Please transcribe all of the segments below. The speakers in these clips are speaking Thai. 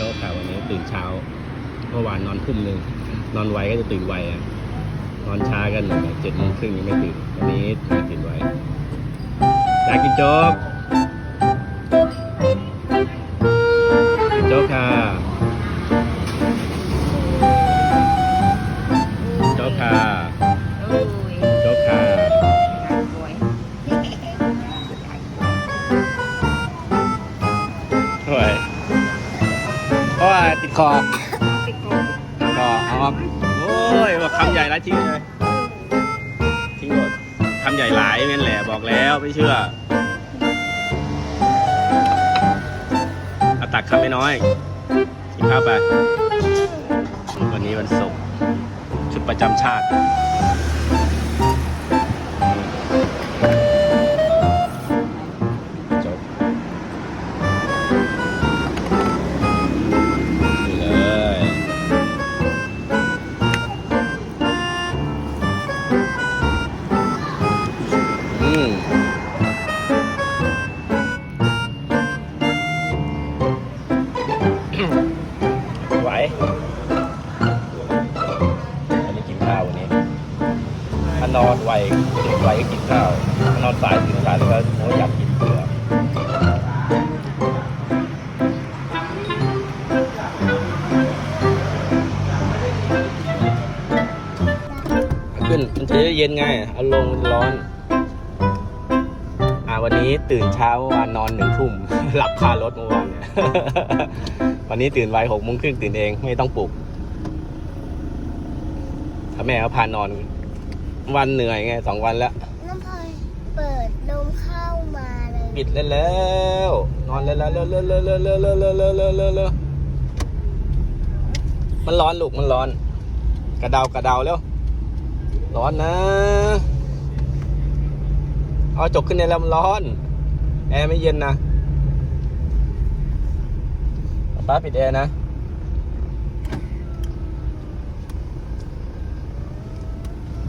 จ๊กค่ะวันนี้ตื่นเช้า เมื่อวานนอนทุ่มหนึ่งนอนไวก็จะตื่นไวอะนอนช้ากันหน่อยเจ็ดโมงครึ่งยังไม่ตื่นวันนี้ตื่นไวอยากกินโจ๊ก คำไม่น้อยกินข้าวไป วันนี้วันศุกร์ชุดประจำชาติ กินข้าวถ้านอนสายตื่นสายแล้วก็โอ้ยอยากกินเกลือขึ้นมันจะเย็นไงเอาลงร้อน อ่าวันนี้ตื่นเช้าวานนอนหนึ่งทุ่มหลับคารถเมื่อวานเนี่ยวันนี้ตื่นไวหกโมงครึ่งตื่นเองไม่ต้องปลุกถ้าแม่เขาพานอน วันเหนื่อยไงสองวันแล้ว ปิดนมเข้ามาเลยปิดเล่นแล้วนอนเล่นแล้วเร็วเร็วเร็วเร็วเร็วเร็วเร็วเร็วเร็วเร็วเร็วมันร้อนลูกมันร้อน กระเดากระเดาแล้วร้อนนะเอาจกขึ้นในแล้วมันร้อน แอร์ไม่เย็นนะป้าปิดแอร์นะ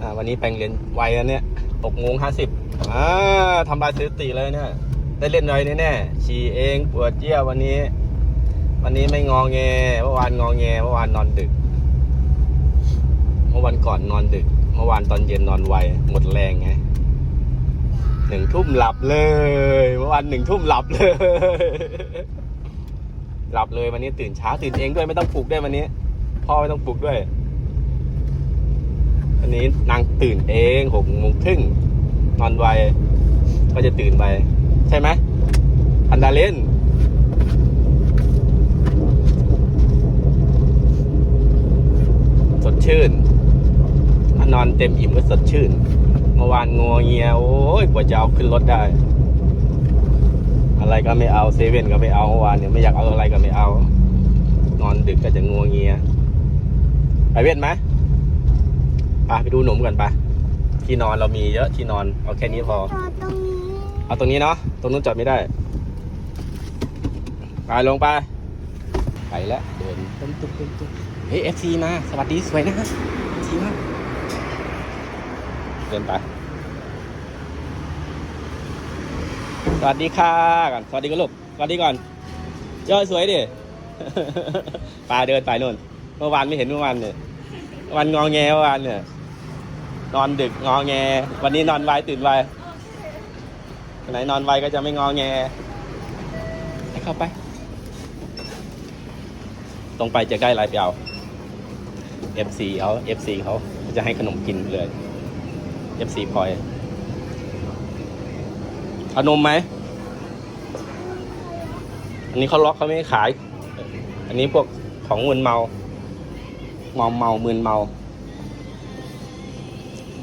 อ่าวันนี้แปลงเรียนไวแล้วเนี่ย หกโมงห้าสิบอ่าทำลายสถิติเลยเนี่ย ได้เล่นไวแน่ๆฉี่เองปวดเยี่ยววันนี้ วันนี้ไม่งอแงเมื่อวานงอแงเมื่อวานนอนดึก เมื่อวันก่อนนอนดึก เมื่อวานตอนเย็นนอนไวหมดแรงไงหนึ่งทุ่มหลับเลย เมื่อวานหนึ่งทุ่มหลับเลย หลับเลยวันนี้ตื่นเช้าตื่นเองด้วยไม่ต้องปลุกด้วยวันนี้ พ่อไม่ต้องปลุกด้วย วันนี้นางตื่นเองหกโมงครึ่งนอนไวก็จะตื่นไป ใช่ไหมอันดาเล่นสดชื่นถ้านอนเต็มอิ่มก็สดชื่น เมื่อวานงัวเงีย โอ้ยกว่าจะเอาขึ้นรถได้ อะไรก็ไม่เอาเซเว่นก็ไม่เอาเมื่อวานเนี่ยไม่อยากเอาอะไรก็ไม่เอา นอนดึกก็จะงัวเงีย ไปเว้นไหม ไปไปดูหนุ่มกันไปที่นอนเรามีเยอะที่นอนเอาแค่นี้พอจอดตรงนี้เอาตรงนี้เนาะตรงนู้นจอดไม่ได้ไปลงไปไปแล้วเดินตุ้มตุ้มตุ้มตุ้มเฮ้ยเอฟซีมาสวัสดีสวยนะเอฟซีมาเดินไปสวัสดีค่ะก่อนสวัสดีก่อนลูกสวัสดีก่อนเจ้าสวยดิปาเดินไปนู่นเมื่อวานไม่เห็นเมื่อวานเนี่ยวันงอแงเมื่อวานเนี่ย นอนดึกงอแง วันนี้นอนไวตื่นไวไหนนอนไวก็จะไม่งอแงให้เข้าไป ตรงไปจะใกล้ไรเปียว FC เขา FC เขาจะให้ขนมกินเลย FC พลอยเอานมไหม อันนี้เขาล็อกเขาไม่ขาย อันนี้พวกของมึนเมา เมาเมามึนเมา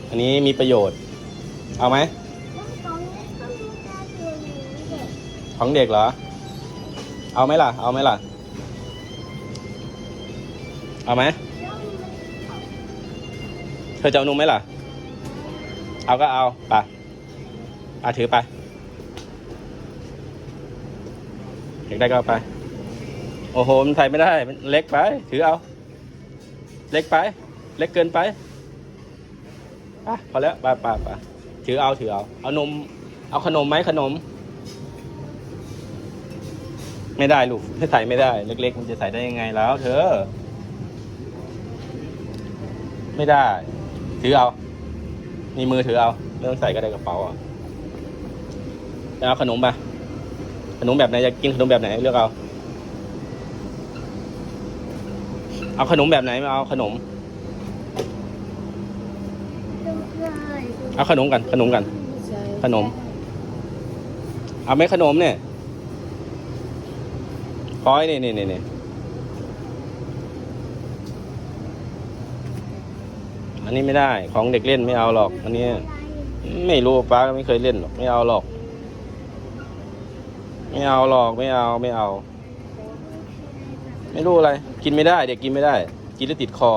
อันนี้มีประโยชน์ เอาไหม ของเด็กเหรอ เอาไหมล่ะ เอาไหมล่ะ เอาไหม เธอจะเอานมไหมล่ะ เอาก็เอาไปอะถือไปอยากได้ก็เอาไป โอ้โห มันใส่ไม่ได้ มันเล็กไป ถือเอา เล็กไป เล็กเกินไป อะพอแล้วไปไปไปถือเอาถือเอาเอานม เอาขนมไหมขนม ไม่ได้ลูกไม่ใส่ไม่ได้ เล็ก ๆ มันจะใส่ได้ยังไงแล้ว เธอ ไม่ได้ ถือเอา มีมือถือเอาไม่ต้องใส่ก็ได้กระเป๋าอะเอาขนมไปขนมแบบไหนจะกินขนมแบบไหนเลือกเอา เอาขนมแบบไหนม่เอาขนม เอาขนมกันขนมกัน ขนม เอาไหมขนมเนี่ยคอยนี่นี่นี่นี่อันนี้ไม่ได้ของเด็กเล่นไม่เอาหรอกอันนี้ไม่รู้ป้าก็ไม่เคยเล่นหรอกไม่เอาหรอก ไม่เอาหรอกไม่เอาไม่เอา ไม่รู้อะไร กินไม่ได้ เด็กกินไม่ได้ กินแล้วติดคอ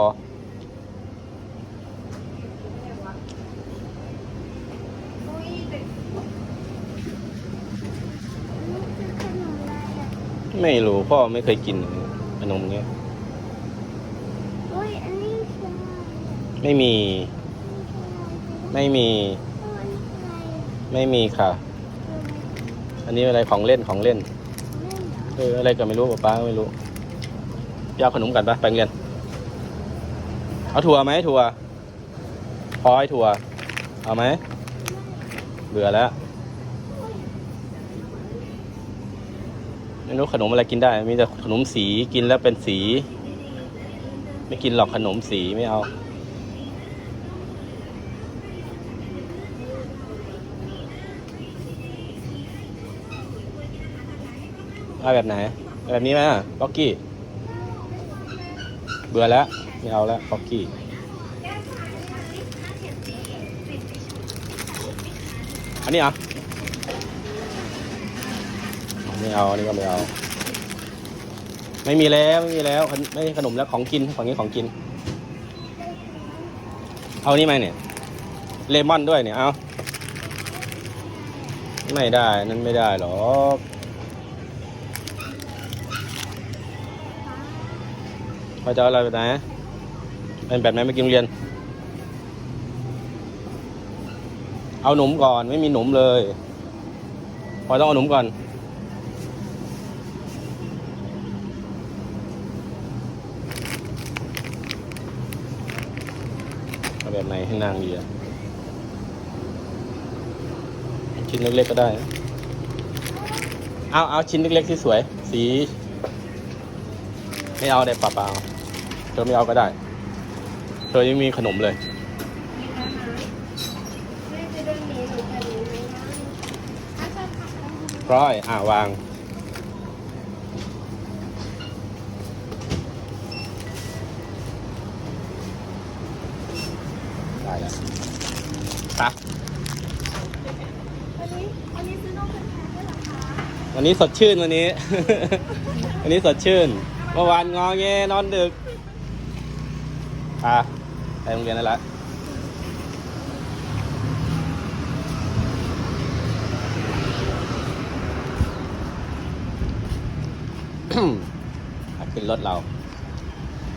ไม่รู้พ่อไม่เคยกินขนมเงี้ยโอ้ยอันนี้คืออะไรไม่มี ไม่มี ไม่มีค่ะ อันนี้อะไรของเล่นของเล่น เอออะไรก็ไม่รู้ป้าก็ไม่รู้ไปเอาขนมกันปะไปโรงเรียน เอาถั่วไหมถั่วพอยถั่ว เอาไหม เบื่อแล้ว ไม่รู้ขนมอะไรกินได้ มีแต่ขนมสีกินแล้วเป็นสี ไม่กินหรอกขนมสีไม่เอา เอาแบบไหน แบบนี้ไหมล็อกกี้ เบื่อแล้วไม่เอาแล้วล็อกกี้อันนี้เหรอะ ไม่เอาอันนี้ก็ไม่เอา ไม่มีแล้วไม่มีแล้วไม่ขนมแล้วของกินฝั่งนี้ของกิน เอานี่ไหมเนี่ย เลมอนด้วยเนี่ยเอาไม่ได้นั่นไม่ได้หรอกพอจะเอาอะไรแบบไหนเป็นแบบไหนไม่กินโรงเรียน เอาหนมก่อนไม่มีหนมเลย พอต้องเอาหนมก่อน เอา แบบไหนให้นางดีอะชิ้นเล็กๆก็ได้นะเอาเอาชิ้นเล็กๆที่สวย สี ไม่เอาได้เปล่าๆเธอไม่เอาก็ได้ เธอยังมีขนมเลย ร้อย อ่าวาง ได้แล้ว ครับอันนี้อันนี้ซื้อนมเป็นแพงด้วยเหรอคะวันนี้สดชื่นวันนี้ วันนี้สดชื่น เมื่อวานงอแงนอนดึก อะไปโรงเรียนนั่นแหละอะขึ้นรถเรา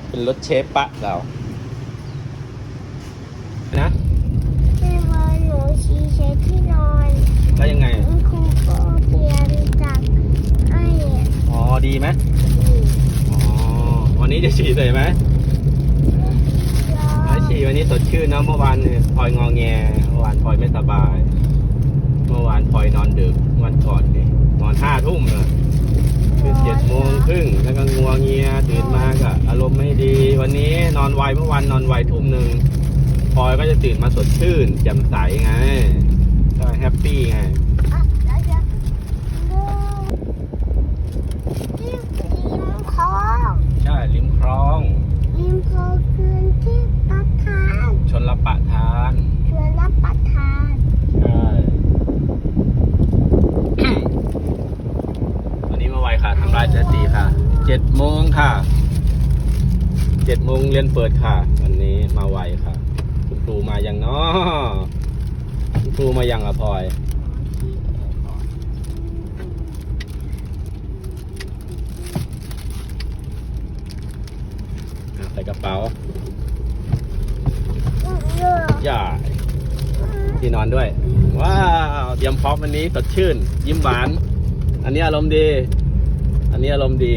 ขึ้นรถเชฟปะเรา นะ แม่ว่าหนูชี้ เช็ดที่นอนแล้วยังไงคุณครูก็เปลี่ยนจากไอ้อ๋อ ดีไหมอ๋อ วันนี้จะฉีดเลยไหมไอฉีวันนี้สดชื่นนะเมื่อวานเนี่ยพลอยงอแง เมื่อวานพลอยไม่สบาย เมื่อวานพลอยนอนดึกวันก่อนนี่นอนห้าทุ่มเลยตื่นเจ็ดโมงครึ่งแล้วก็งัวเงียตื่นมาก็อารมณ์ไม่ดี วันนี้นอนไวเมื่อวานนอนไวทุ่มหนึ่งพลอยก็จะตื่นมาสดชื่นแจ่มใสไงก็แฮปปี้ไง อะเดี๋ยวเดี๋ยวที่ริมคลอง ใช่ริมคลอง ริมคลองคืนที่ประทาน ชนรับประทาน ชวนรับประทาน ใช่ วันนี้มาไวค่ะทำลายสถิติค่ะเจ็ด โมงค่ะเจ็ดโมงเรียนเปิดค่ะ วันนี้มาไวค่ะ คุณครูมายังเนาะคุณครูมายังอะพลอยอะใส่กระเป๋าเยอะย่าที่นอนด้วย ว้าวเตรียมพร้อมวันนี้สดชื่น ยิ้มหวาน อันนี้อารมณ์ดี อันนี้อารมณ์ดี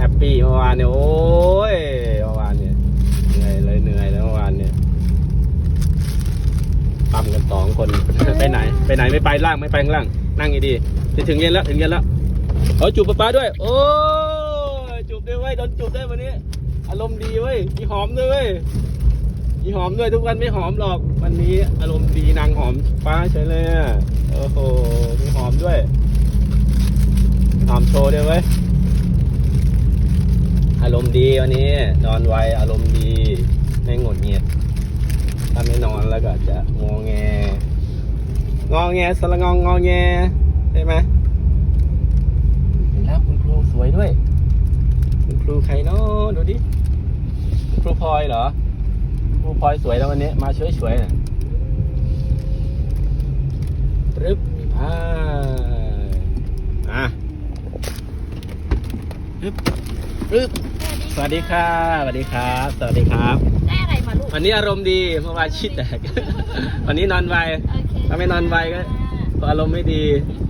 แฮปปี้เมื่อวานเนี่ยโอ้ยเมื่อวานเนี่ยเหนื่อยเลยเหนื่อยแล้วเมื่อวานเนี่ยปั๊มกันสองคนไปไหน ไปไหนไม่ไปล่างไม่ไปข้างล่าง นั่งดีๆจะถึงเย็นแล้วถึงเย็นแล้วเอาจูบป๊าป๊าด้วย โอ้ยจูบด้วยเว้ยโดนจูบด้วยวันนี้ อารมณ์ดีเว้ยมีหอมด้วยเว้ยมีหอมด้วยทุกวันไม่หอมหรอก วันนี้อารมณ์ดีนางหอมป้าใช่เลยอะโอ้โหมีหอมด้วยหอมโชว์ด้วยเว้ย อารมณ์ดีวันนี้ นอนไวอารมณ์ดีไม่หงุดหงิดถ้าไม่นอนแล้วก็จะงอแงงอแงสละงองงอแงใช่ไหมเห็นแล้วคุณครูสวยด้วย คุณครูใครเนาะดูดิคุณครูพลอยเหรอคุณครูพลอยสวยแล้ววันนี้มาช่วยสวยๆหน่อยปึ๊บอ่าอะปึ๊บ ปึ๊บสวัสดีครับสวัสดีครับ สวัสดีครับ ได้อะไรมาลูก วันนี้อารมณ์ดีเมื่อวานชิดแตกวันนี้นอนไวโอเคถ้าไม่นอนไวก็อารมณ์ไม่ดีอ